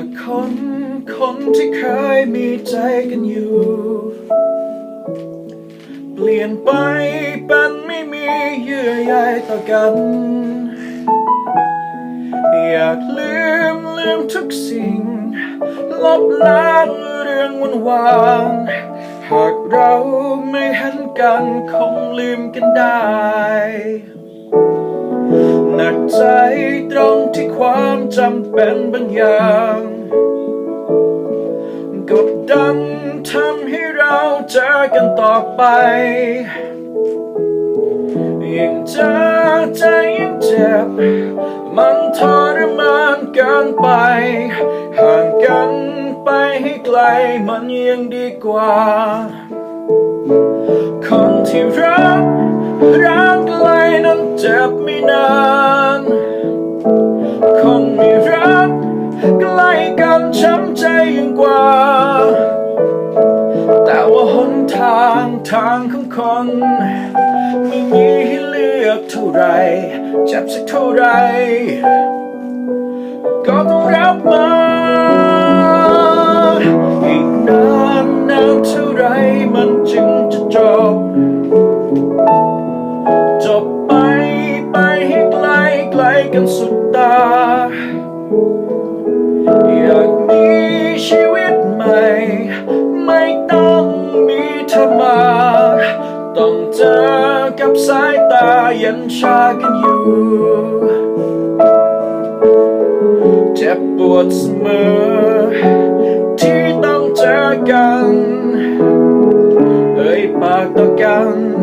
จากคนคนที่เคยมีใจกันอยู่ เปลี่ยนไปเป็นไม่มีเยื่อใยต่อกัน อยากลืมลืมทุกสิ่ง ลบล้างเรื่องวันวานหากเราไม่เห็นกันคงลืมกันได้ หนักใจตรงที่ความจำเป็นบางอย่างกดดันทำให้เราเจอกันต่อไปยิ่งเจอใจยิ่งเจ็บ มันทรมานเกินไป ห่างกันไปให้ไกลมันยังดีกว่า คนที่รัก ล้กันช้ำใจยิ่งกว่า แต่ว่าหนทางทางของคนไม่มีให้เลือกเท่าไรเจ็บสักเท่าไร ก็ต้องรับมาอีกนานนานเท่าไรมันจึงจะจบ จบไปไปให้ไกลไกลกันสุดตา อยากมีชีวิตใหม่ ไม่ต้องมีเธอมา ต้องเจอกับสายตายันชากันอยู่ เจ็บปวดเสมอ ที่ต้องเจอกัน เอ่ยปากต่อกัน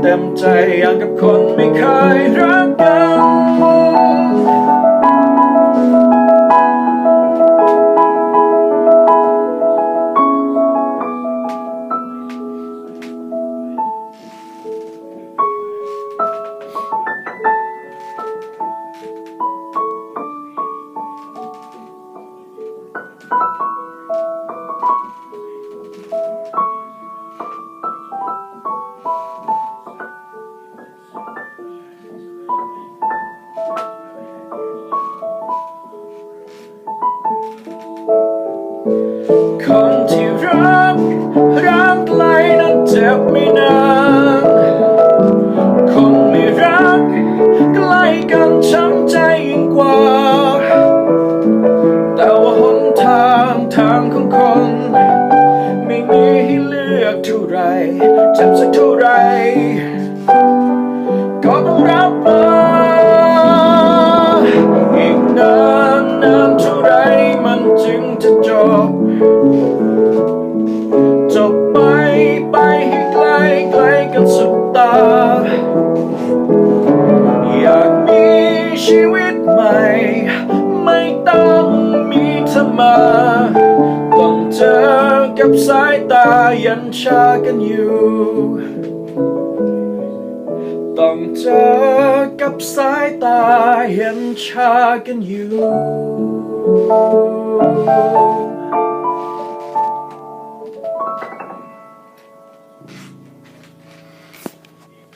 เต็มใจอย่างกับคนไม่เคยรักกัน คนที่รัก รักไกลนั้นเจ็บไม่นานคนไม่รัก ใกล้กันช้ำใจยิ่งกว่า แต่ว่าหนทางทางของคน ไม่มีให้เลือกเท่าไร จบไปไปให้ไกลไกลกันสุดตา อยากมีชีวิตใหม่ ไม่ต้องมีเธอมา ต้องเจอกับสายตายันชากันอยู่ ต้องเจอกับสายตาเห็นชากันอยู่